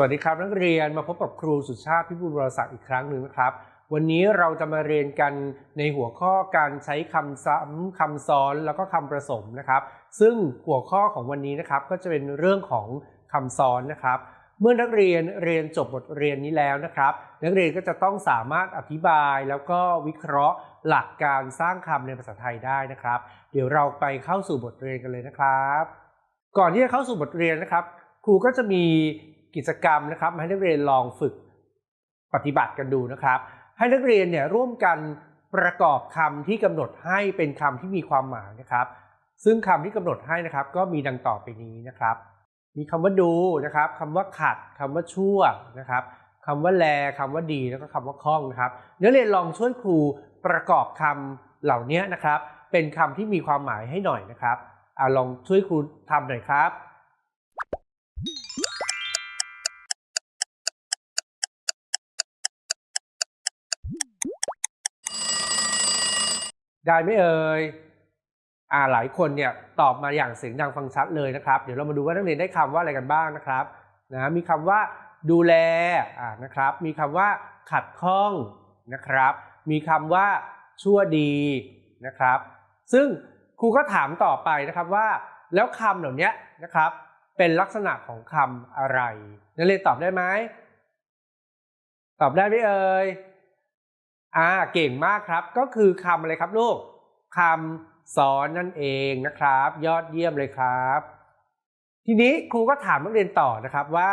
วัสดีครับนักเรียนมาพบกับครูสุชาติพิบูลวรศักดิ์อีกครั้งหนึ่งนะครับ วันนี้เราจะมาเรียนกันในหัวข้อการใช้คำซ้ำคำซ้อนแล้วก็คำผสมนะครับ ซึ่งหัวข้อของวันนี้นะครับก็จะเป็นเรื่องของคำซ้อนนะครับ เมื่อนักเรียนเรียนจบบทเรียนนี้แล้วนะครับ นักเรียนก็จะต้องสามารถอธิบายแล้วก็วิเคราะห์หลักการสร้างคำในภาษาไทยได้นะครับ เดี๋ยวเราไปเข้าสู่บทเรียนกันเลยนะครับ ก่อนที่จะเข้าสู่บทเรียนนะครับ ครูก็จะมี กิจกรรมนะครับ ให้นักเรียนลองฝึกปฏิบัติกันดูนะครับ ให้นักเรียนเนี่ยร่วมกันประกอบคำที่กำหนดให้เป็นคำที่มีความหมายนะครับ ซึ่งคำที่กำหนดให้นะครับ ก็มีดังต่อไปนี้นะครับ มีคำว่าดูนะครับคำว่าขัดคำว่าชั่วนะครับคำว่าแลคำว่าดีแล้วก็คำว่าคล่องนะครับนักเรียนลองช่วยครูประกอบคำเหล่านี้นะครับ เป็นคำที่มีความหมายให้หน่อยนะครับอ่าลองช่วยครูทำหน่อยครับ ได้ไหมเอ่ยอ่าหลายคนเนี่ยตอบมาอย่างเสียงดังฟังชัดเลยนะครับ เดี๋ยวเรามาดูว่านักเรียนได้คำว่าอะไรกันบ้างนะครับนะมีคำว่าดูแลอ่านะครับ มีคำว่าขัดข้องนะครับ มีคำว่าชั่วดีนะครับ ซึ่งครูก็ถามต่อไปนะครับว่า แล้วคำเหล่านี้นะครับ เป็นลักษณะของคำอะไรนักเรียนตอบได้ไหมตอบได้ไหมเอ่ย อ่าเก่งมากครับก็คือคำอะไรครับลูกคำสอนนั่นเองนะครับ ยอดเยี่ยมเลยครับ ทีนี้ครูก็ถามนักเรียนต่อนะครับว่า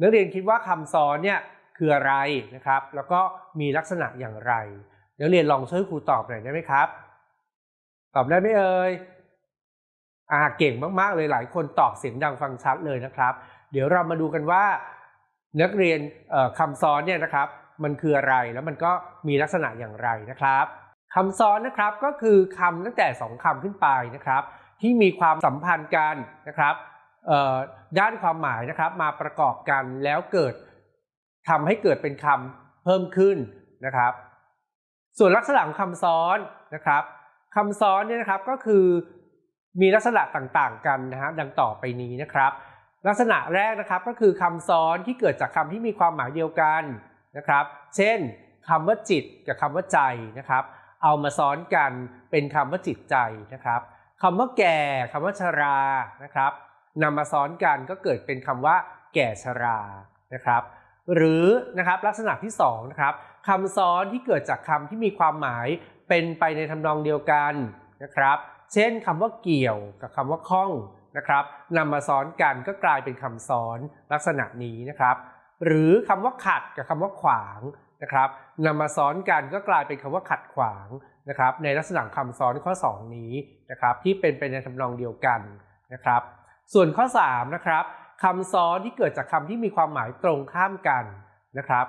นักเรียนคิดว่าคำซอนเนี่ยคืออะไรนะครับ แล้วก็มีลักษณะอย่างไรนักเรียนลองช่วยครูตอบหน่อยได้ไหมครับ ตอบได้ไหมเอ่ยอ่าเก่งมากๆเลยหลายคนตอบเสียงดังฟังชัดเลยนะครับ เดี๋ยวเรามาดูกันว่า นักเรียนคำซอนเนี่ยนะครับ มันคืออะไรแล้วมันก็มีลักษณะอย่างไรนะครับคำซ้อนนะครับก็คือคำตั้งแต่สองคำขึ้นไปนะครับ ที่มีความสัมพันธ์กันนะครับด้านความหมายนะครับมาประกอบกันแล้วเกิดทำให้เกิดเป็นคำเพิ่มขึ้นนะครับ ส่วนลักษณะของคำซ้อนนะครับคำซ้อนเนี่ยนะครับก็คือมีลักษณะต่างๆกันนะฮะดังต่อไปนี้นะครับ ลักษณะแรกนะครับก็คือคำซ้อนที่เกิดจากคำที่มีความหมายเดียวกัน นะครับ เช่นคำว่าจิตกับคำว่าใจนะครับ เอามาซ้อนกันเป็นคำว่าจิตใจนะครับคำว่าแก่คำว่าชรานะครับนำมาซ้อนกันก็เกิดเป็นคำว่า แก่ชรานะครับ หรือนะครับลักษณะที่สองนะครับคำซ้อนที่เกิดจากคำที่มีความหมายเป็นไปในทำนองเดียวกันนะครับ เช่นคำว่าเกี่ยวกับคำว่าข้องนะครับนำมาซ้อนกันก็กลายเป็นคำซ้อนลักษณะนี้นะครับ หรือคำว่าขัดกับคำว่าขวางนะครับนำมาซ้อนกันก็กลายเป็นคำว่าขัดขวางนะครับ ในลักษณะคำซ้อนข้อ 2 นี้นะครับ ที่เป็นไปในทำนองเดียวกันนะครับ ส่วนข้อ3นะครับคำซ้อนที่เกิดจากคำที่มีความหมายตรงข้ามกันนะครับ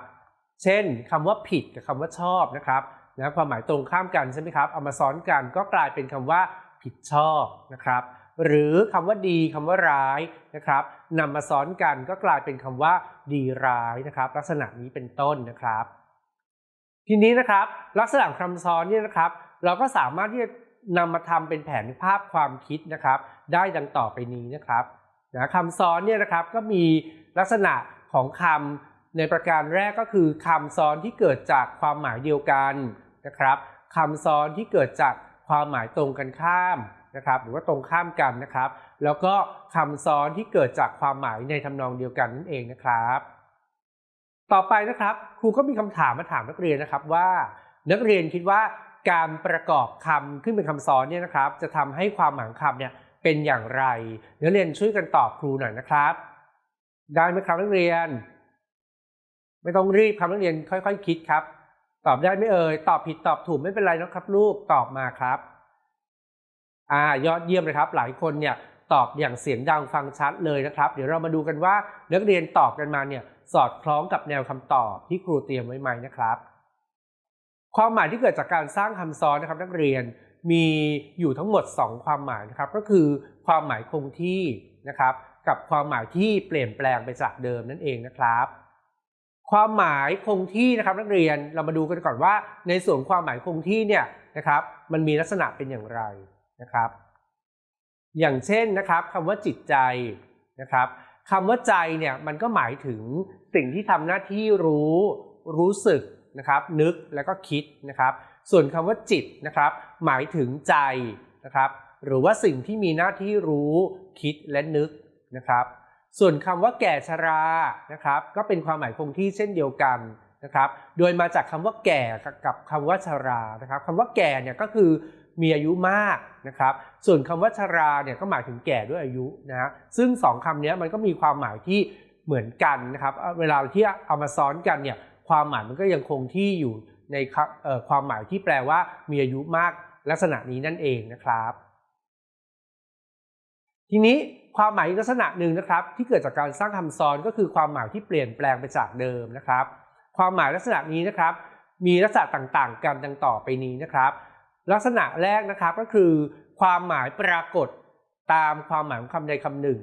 เช่นคำว่าผิดกับคำว่าชอบนะครับนะความหมายตรงข้ามกันใช่ไหมครับเอามาซ้อนกันก็กลายเป็นคำว่าผิดชอบนะครับ หรือคำว่าดีคำว่าร้ายนะครับนำมาซ้อนกันก็กลายเป็นคำว่าดีร้ายนะครับ ลักษณะนี้เป็นต้นนะครับ ทีนี้นะครับ ลักษณะคำซ้อนเนี่ยนะครับ เราก็สามารถที่จะนำมาทำเป็นแผนภาพความคิดนะครับ ได้ดังต่อไปนี้นะครับนะคำซ้อนเนี่ยนะครับก็มีลักษณะของคำในประการแรกก็คือคำซ้อนที่เกิดจากความหมายเดียวกันนะครับคำซ้อนที่เกิดจากความหมายตรงกันข้าม นะครับหรือว่าตรงข้ามกันนะครับ แล้วก็คำซ้อนที่เกิดจากความหมายในทำนองเดียวกันนั่นเองนะครับ ต่อไปนะครับครูก็มีคำถามมาถามนักเรียนนะครับว่า นักเรียนคิดว่าการประกอบคำขึ้นเป็นคำซ้อนเนี่ยนะครับ จะทำให้ความหมายคำเนี่ยเป็นอย่างไรนักเรียนช่วยกันตอบครูหน่อยนะครับ ได้ไหมครับนักเรียน ไม่ต้องรีบครับนักเรียนค่อย ๆคคิดครับ ตอบได้ไหมเอ่ยตอบผิดตอบถูกไม่เป็นไรนะครับลูกตอบมาครับ อ่ายอดเยี่ยมเลยครับ หลายคนเนี่ยตอบอย่างเสียงดังฟังชัดเลยนะครับ เดี๋ยวเรามาดูกันว่านักเรียนตอบกันมาเนี่ยสอดคล้องกับแนวคำตอบที่ครูเตรียมไว้ไหมนะครับ ความหมายที่เกิดจากการสร้างคำซ้อนนะครับ นักเรียนมีอยู่ทั้งหมด 2 ความหมายนะครับ ก็คือความหมายคงที่นะครับ กับความหมายที่เปลี่ยนแปลงไปจากเดิมนั่นเองนะครับ ความหมายคงที่นะครับ นักเรียนเรามาดูกันก่อนว่า ในส่วนความหมายคงที่เนี่ยนะครับ มันมีลักษณะเป็นอย่างไร นะครับ อย่างเช่นนะครับคำว่าจิตใจนะครับคำว่าใจเนี่ยมันก็หมายถึงสิ่งที่ทำหน้าที่รู้รู้สึกนะครับนึกแล้วก็คิดนะครับ ส่วนคำว่าจิตนะครับหมายถึงใจนะครับหรือว่าสิ่งที่มีหน้าที่รู้คิดและนึกนะครับ ส่วนคำว่าแก่ชรานะครับก็เป็นความหมายคงที่เช่นเดียวกันนะครับ โดยมาจากคำว่าแก่กับคำว่าชรานะครับคำว่าแก่เนี่ยก็คือ มีอายุมากนะครับ ส่วนคำว่าชราเนี่ยก็หมายถึงแก่ด้วยอายุนะฮะซึ่งสองคำนี้มันก็มีความหมายที่เหมือนกันนะครับ เวลาที่เอามาซ้อนกันเนี่ยความหมายมันก็ยังคงที่อยู่ในความหมายที่แปลว่ามีอายุมากลักษณะนี้นั่นเองนะครับ ทีนี้ความหมายอีกลักษณะหนึ่งนะครับ ที่เกิดจากการสร้างคำซ้อนก็คือความหมายที่เปลี่ยนแปลงไปจากเดิมนะครับ ความหมายลักษณะนี้นะครับ มีลักษณะต่างๆ กันดังต่อไปนี้นะครับ ลักษณะแรกนะครับก็คือ ความหมายปรากฏตามความหมายของคำใดคำหนึ่ง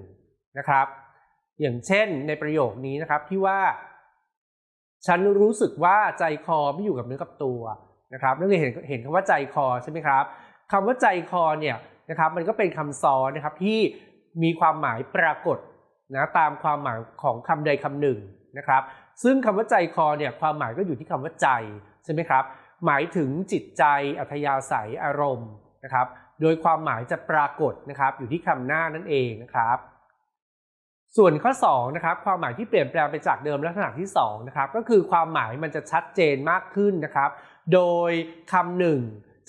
นะครับ อย่างเช่นในประโยคนี้นะครับที่ว่า ฉันรู้สึกว่าใจคอไม่อยู่กับเนื้อกับตัวนะครับนักเรียนเห็นเห็นคำว่าใจคอใช่ไหมครับคำว่าใจคอเนี่ยนะครับมันก็เป็นคำซ้อนนะครับที่มีความหมายปรากฏนะตามความหมายของคำใดคำหนึ่งนะครับ ซึ่งคำว่าใจคอเนี่ยความหมายก็อยู่ที่คำว่าใจใช่ไหมครับ หมายถึงจิตใจอัธยาศัยอารมณ์นะครับ โดยความหมายจะปรากฏนะครับ อยู่ที่คำหน้านั่นเองนะครับ ส่วนข้อ2นะครับความหมายที่เปลี่ยนแปลงไปจากเดิมลักษณะที่2นะครับก็คือความหมายมันจะชัดเจนมากขึ้นนะครับ โดยคำหนึ่ง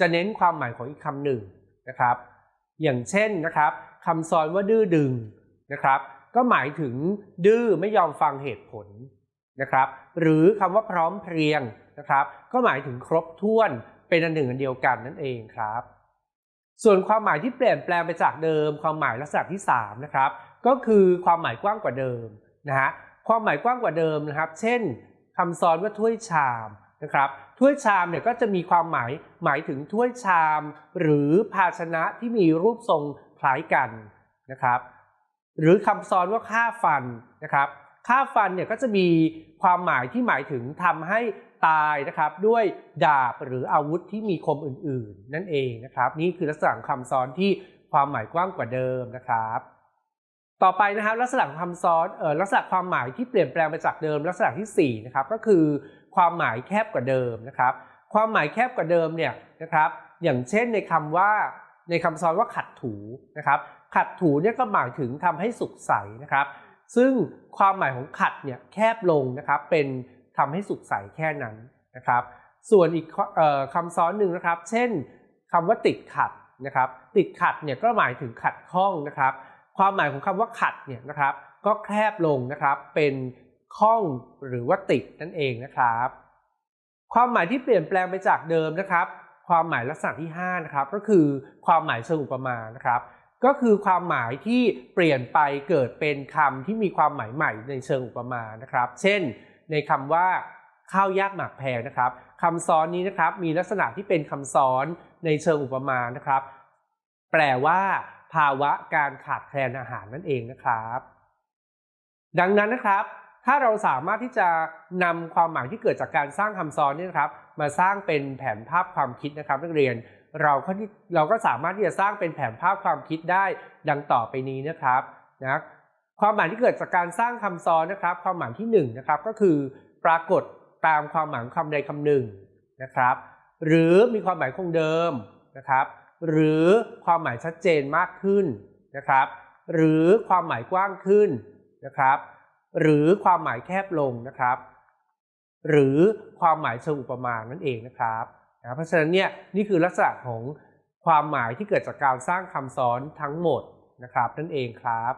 จะเน้นความหมายของอีกคำหนึ่งนะครับ อย่างเช่นนะครับคำซ้อนว่าดื้อดึงนะครับ ก็หมายถึงดื้อไม่ยอมฟังเหตุผลนะครับ หรือคำว่าพร้อมเพรียง นะครับ ก็หมายถึงครบถ้วนเป็นอันหนึ่งอันเดียวกันนั่นเองครับ ส่วนความหมายที่เปลี่ยนแปลงไปจากเดิม ความหมายลักษณะที่3นะครับก็คือความหมายกว้างกว่าเดิมนะฮะความหมายกว้างกว่าเดิมนะครับ เช่นคำซ้อนว่าถ้วยชามนะครับถ้วยชามเนี่ยก็จะมีความหมายหมายถึงถ้วยชาม หรือภาชนะที่มีรูปทรงคล้ายกันนะครับ หรือคำซ้อนว่าค่าฟันนะครับค่าฟันเนี่ยก็จะมีความหมายที่หมายถึงทำให้ ตายนะครับด้วยดาบหรืออาวุธที่มีคมอื่นๆ นั่นเองนะครับ นี่คือลักษณะคำซ้อนที่ความหมายกว้างกว่าเดิมนะครับ ต่อไปนะครับลักษณะของคำซ้อนเอ่อลักษณะความหมายที่เปลี่ยนแปลงไปจากเดิม ลักษณะที่4นะครับก็คือความหมายแคบกว่าเดิมนะครับ ความหมายแคบกว่าเดิมเนี่ยนะครับอย่างเช่นในคำว่าในคำซ้อนว่าขัดถูนะครับขัดถูเนี่ยก็หมายถึงทำให้สุขใสนะครับ ซึ่งความหมายของขัดเนี่ยแคบลงนะครับเป็น ทำให้สุขใสแค่นั้นนะครับ ส่วนอีกออคำซ้อนหนึ่งนะครับ เช่นคำว่าติดขัดนะครับ ติดขัดเนี่ยก็หมายถึงขัดข้องนะครับ ความหมายของคำว่าขัดเนี่ยนะครับ ก็แคบลงนะครับเป็นข้องหรือว่าติดนั่นเองนะครับ ความหมายที่เปลี่ยนแปลงไปจากเดิมนะครับ ความหมายลักษณะที่5นะครับก็คือความหมายเชิงอุปมานะครับ ก็คือความหมายที่เปลี่ยนไปเกิดเป็นคำที่มีความหมายใหม่ในเชิงอุปมานะครับ เช่น ในคำว่าข้าวยากหมากแพงนะครับคำซ้อนนี้นะครับมีลักษณะที่เป็นคำซ้อนในเชิงอุปมานะครับ แปลว่าภาวะการขาดแคลนอาหารนั่นเองนะครับ ดังนั้นนะครับ ถ้าเราสามารถที่จะนำความหมายที่เกิดจากการสร้างคำซ้อนนี่นะครับ มาสร้างเป็นแผนภาพความคิดนะครับนักเรียน เราก็ที่เราก็สามารถที่จะสร้างเป็นแผนภาพความคิดได้ดังต่อไปนี้นะครับนะ ความหมายที่เกิดจากการสร้างคำซ้อนนะครับ ความหมายที่1นงนะครับก็คือปรากฏตามความหมายของคำใดคำหนึ่งนะครับ หรือมีความหมายคงเดิมนะครับ หรือความหมายชัดเจนมากขึ้นนะครับ หรือความหมายกว้างขึ้นนะครับ หรือความหมายแคบลงนะครับ หรือความหมายเชิงอุปมานั่นเองนะครับนะเพราะฉะนั้นเนี่ยนี่คือลักษณะของความหมายที่เกิดจากการสร้างคำซ้อนทั้งหมดนะครับนั่นเองครับ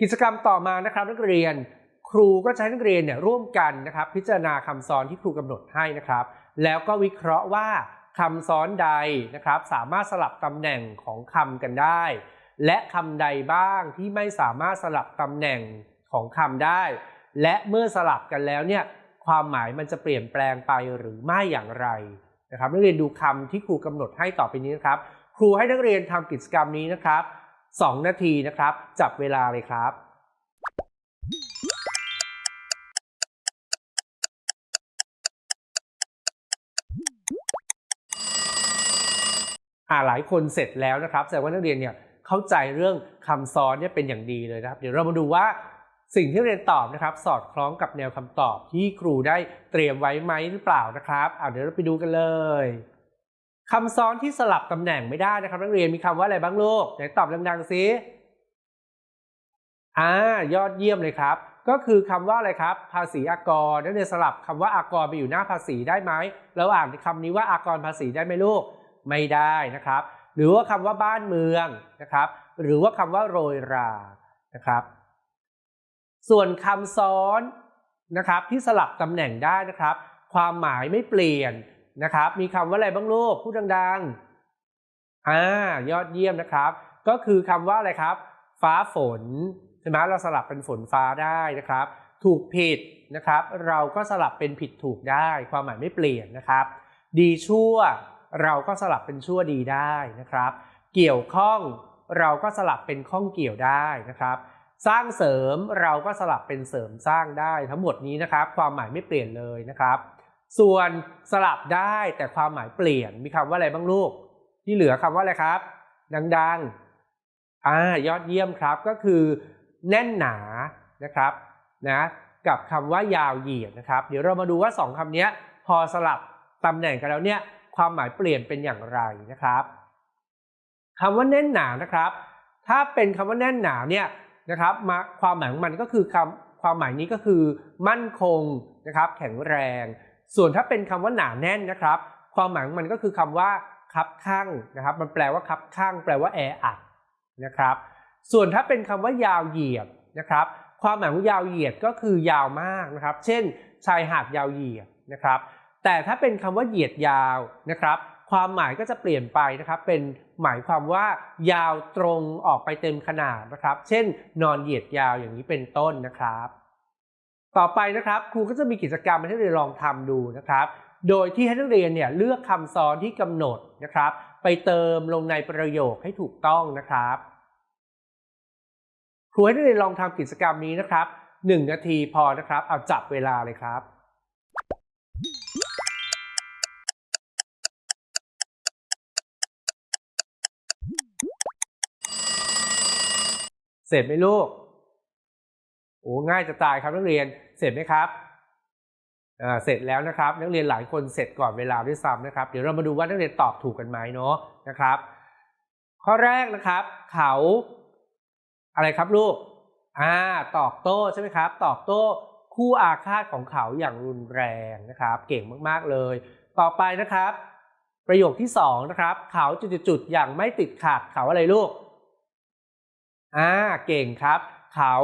กิจกรรมต่อมานะครับนักเรียน ครูก็ใช้นักเรียนเนี่ยร่วมกันนะครับ พิจารณาคำซ้อนที่ครูกำหนดให้นะครับ แล้วก็วิเคราะห์ว่าคำซ้อนใดนะครับ สามารถสลับตำแหน่งของคำกันได้ และคำใดบ้างที่ไม่สามารถสลับตำแหน่งของคำได้ และเมื่อสลับกันแล้วเนี่ยความหมายมันจะเปลี่ยนแปลงไปหรือไม่อย่างไรนะครับนักเรียนดูคำที่ครูกำหนดให้ต่อไปนี้นะครับ ครูให้นักเรียนทำกิจกรรมนี้นะครับ 2 นาทีนะครับ จับเวลาเลยครับอ่าหลายคนเสร็จแล้วนะครับแสดงว่านักเรียนเนี่ยเข้าใจเรื่องคำซ้อนเนี่ยเป็นอย่างดีเลยนะครับ เดี๋ยวเรามาดูว่าสิ่งที่เรียนตอบนะครับ สอดคล้องกับแนวคำตอบที่ครูได้เตรียมไว้ไหมหรือเปล่านะครับอ่าเดี๋ยวเราไปดูกันเลย คำซ้อนที่สลับตำแหน่งไม่ได้นะครับนักเรียนมีคำว่าอะไรบ้างลูกไหนตอบดังๆสิอ่ายอดเยี่ยมเลยครับ ก็คือคำว่าอะไรครับ ภาษีอากรนักเรียนสลับคำว่าอากรไปอยู่หน้าภาษีได้ไหมแล้วอ่านคำนี้ว่าอากรภาษีได้ไหมลูกไม่ได้นะครับ หรือว่าคำว่าบ้านเมืองนะครับ หรือว่าคำว่าโรยรานะครับ ส่วนคำซ้อนนะครับที่สลับตำแหน่งได้นะครับ ความหมายไม่เปลี่ยน นะครับ มีคำว่าอะไรบ้างลูกพูดดังๆอ่ายอดเยี่ยมนะครับ ก็คือคำว่าอะไรครับ ฟ้าฝนใช่ไหมเราสลับเป็นฝนฟ้าได้นะครับ ถูกผิดนะครับ เราก็สลับเป็นผิดถูกได้ ความหมายไม่เปลี่ยนนะครับ ดีชั่ว เราก็สลับเป็นชั่วดีได้นะครับ เกี่ยวข้องเราก็สลับเป็นข้องเกี่ยวได้นะครับ สร้างเสริมเราก็สลับเป็นเสริมสร้างได้ทั้งหมดนี้นะครับ ความหมายไม่เปลี่ยนเลยนะครับ ส่วนสลับได้แต่ความหมายเปลี่ยนมีคำว่าอะไรบ้างลูก ที่เหลือคำว่าอะไรครับ ดังๆอ่ายอดเยี่ยมครับก็คือแน่นหนานะครับนะกับคำว่ายาวเหยียดนะครับ เดี๋ยวเรามาดูว่าสองคำนี้พอสลับตำแหน่งกันแล้วเนี่ยความหมายเปลี่ยนเป็นอย่างไรนะครับคำว่าแน่นหนานะครับ ถ้าเป็นคำว่าแน่นหนาเนี่ยนะครับมาความหมายของมันก็คือคำความหมายนี้ก็คือ มั่นคงนะครับ แข็งแรง ส่วนถ้าเป็นคำว่าหนาแน่นนะครับ ความหมายมันก็คือคำว่าคับข้างนะครับ มันแปลว่าคับข้าง แปลว่าแออัดนะครับ ส่วนถ้าเป็นคำว่ายาวเหยียดนะครับ ความหมายของยาวเหยียดก็คือยาวมากนะครับ เช่น ชายหาดยาวเหยียดนะครับ แต่ถ้าเป็นคำว่าเหยียดยาวนะครับ ความหมายก็จะเปลี่ยนไปนะครับ เป็นหมายความว่ายาวตรงออกไปเต็มขนาดนะครับ เช่น นอนเหยียดยาวอย่างนี้เป็นต้นนะครับ ต่อไปนะครับครูก็จะมีกิจกรรมให้นักเรียนลองทำดูนะครับ โดยที่ให้นักเรียนเนี่ยเลือกคำซ้อนที่กำหนดนะครับ ไปเติมลงในประโยคให้ถูกต้องนะครับครูให้นักเรียนลองทำกิจกรรมนี้นะครับหนึ่งนาทีพอนะครับ เอาจับเวลาเลยครับเสร็จไหมลูก อ้ง่ายจะตายครับนักเรียนเสร็จไหมครับเสร็จแล้วนะครับ นักเรียนหลายคนเสร็จก่อนเวลาด้วยซ้ำนะครับ เดี๋ยวเรามาดูว่านักเรียนตอบถูกกันไหมเนาะนะครับ ข้อแรกนะครับ เขา อะไรครับลูกอ่าตอบโต้ใช่ไหมครับ ตอบโต้คู่อาฆาตของเขาอย่างรุนแรงนะครับ เก่งมากๆเลย ต่อไปนะครับ ประโยคที่สองนะครับ เขาจุดๆๆอย่างไม่ติดขัดเขาอะไรลูกอ่าเก่งครับ เขา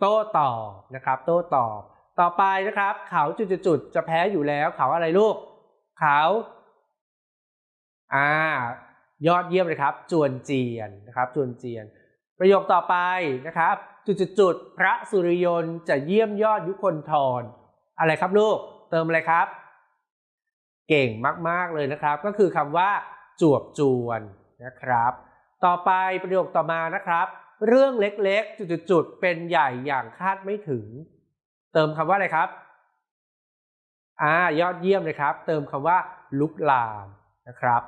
โต้ตอบนะครับโต้ตอบ ต่อไปนะครับเขาจุดๆๆจะแพ้อยู่แล้วเขาอะไรลูกเขาอ่ายอดเยี่ยมเลยครับ จวนเจียนนะครับจวนเจียน ประโยคต่อไปนะครับ จุดๆๆพระสุริยนต์จะเยี่ยมยอดยุคนทรอะไรครับลูก เติมอะไรครับ เก่งมากๆเลยนะครับ ก็คือคำว่าจวบจวนนะครับ ต่อไปประโยคต่อมานะครับ เรื่องเล็กๆ จุดๆ เป็นใหญ่อย่างคาดไม่ถึง เติมคำว่าอะไรครับอ่ายอดเยี่ยมเลยครับ เติมคำว่าลุกลามนะครับ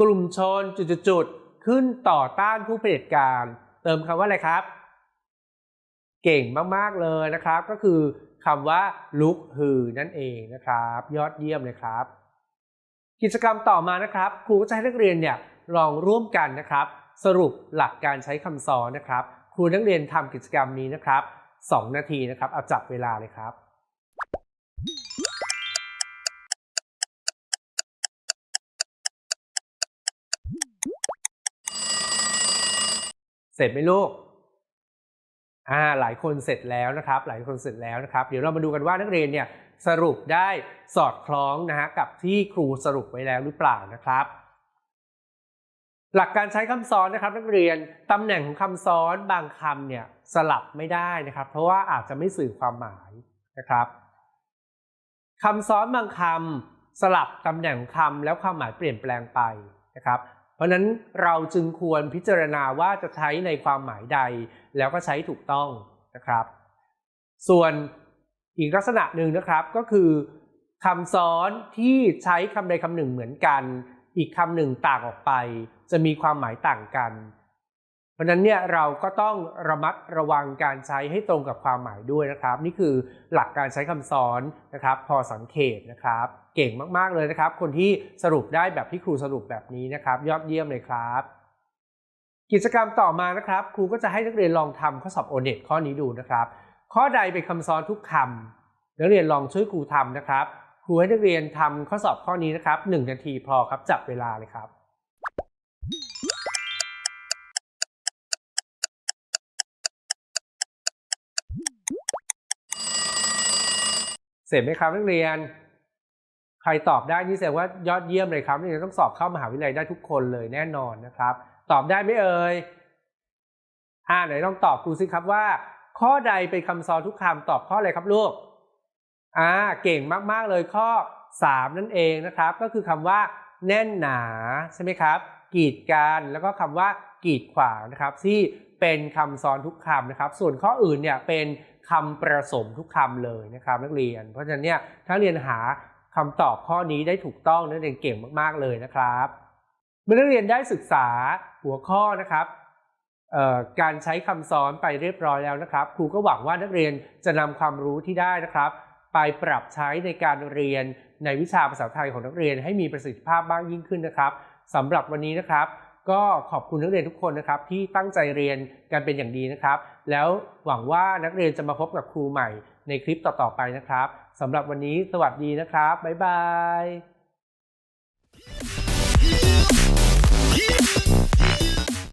กลุ่มชนจุดๆ ขึ้นต่อต้านผู้เผด็จการ เติมคำว่าอะไรครับ เก่งมากๆเลยนะครับ ก็คือคำว่าลุกฮือนั่นเองนะครับ ยอดเยี่ยมเลยครับ กิจกรรมต่อมานะครับ ครูก็จะให้นักเรียนเนี่ยลองร่วมกันนะครับ สรุปหลักการใช้คำซ้อนนะครับ ครูนักเรียนทำกิจกรรมนี้นะครับ 2 นาทีนะครับ เอาจับเวลาเลยครับเสร็จไหมลูก อ่า หลายคนเสร็จแล้วนะครับ หลายคนเสร็จแล้วนะครับ เดี๋ยวเรามาดูกันว่านักเรียนเนี่ยสรุปได้สอดคล้องนะฮะกับที่ครูสรุปไว้แล้วหรือเปล่านะครับ หลักการใช้คำซ้อนนะครับนักเรียนตำแหน่งของคำซ้อนบางคำเนี่ยสลับไม่ได้นะครับ เพราะว่าอาจจะไม่สื่อความหมายนะครับคำซ้อนบางคำสลับตำแหน่งของคำแล้วความหมายเปลี่ยนแปลงไปนะครับ เพราะฉะนั้นเราจึงควรพิจารณาว่าจะใช้ในความหมายใด แล้วก็ใช้ถูกต้องนะครับ ส่วนอีกลักษณะหนึ่งนะครับก็คือคำซ้อนที่ใช้คำใดคำหนึ่งเหมือนกัน อีกคำหนึ่งต่างออกไป จะมีความหมายต่างกัน เพราะนั้นเนี่ยเราก็ต้องระมัดระวังการใช้ให้ตรงกับความหมายด้วยนะครับ นี่คือหลักการใช้คำสอนนะครับ พอสังเกตนะครับ เก่งมากๆเลยนะครับ คนที่สรุปได้แบบที่ครูสรุปแบบนี้นะครับ ยอดเยี่ยมเลยครับ กิจกรรมต่อมานะครับ ครูก็จะให้นักเรียนลองทำข้อสอบโอเน็ตข้อนี้ดูนะครับ ข้อใดเป็นคำซ้อนทุกคำนักเรียนลองช่วยครูทำนะครับครูให้นักเรียนทำข้อสอบข้อนี้นะครับ1นาทีพอครับจับเวลาเลยครับ ร็จไหมครับนักเรียน ใครตอบได้นี่แสดงว่ายอดเยี่ยมเลยครับนักเรียนต้องสอบเข้ามหาวิทยาลัยได้ทุกคนเลยแน่นอนนะครับ ตอบได้ไหมเอ่ยอ่าไหนลองตอบครูสิครับว่า ข้อใดเป็นคำซ้อนทุกคำตอบข้ออะไรครับลูกอ่าเก่งมากๆเลยข้อ 3 นั่นเองนะครับ ก็คือคำว่า แน่นหนาใช่ไหมครับ กีดกันแล้วก็คำว่ากีดขวางนะครับ ที่เป็นคำซ้อนทุกคำนะครับ ส่วนข้ออื่นเนี่ยเป็น คำประสมทุกคำเลยนะครับนักเรียน เพราะฉะนั้นเนี่ยถ้าเรียนหาคำตอบข้อนี้ได้ถูกต้องนักเรียนเก่งมากๆเลยนะครับเมื่อนักเรียนได้ศึกษาหัวข้อนะครับการใช้คำซ้อนไปเรียบร้อยแล้วนะครับ ครูก็หวังว่านักเรียนจะนำความรู้ที่ได้นะครับ ไปปรับใช้ในการเรียนในวิชาภาษาไทยของนักเรียนให้มีประสิทธิภาพมากยิ่งขึ้นนะครับสำหรับวันนี้นะครับ ก็ขอบคุณนักเรียนทุกคนนะครับที่ตั้งใจเรียนกันเป็นอย่างดีนะครับ แล้วหวังว่านักเรียนจะมาพบกับครูใหม่ในคลิปต่อๆไปนะครับสำหรับวันนี้สวัสดีนะครับ บ๊ายบาย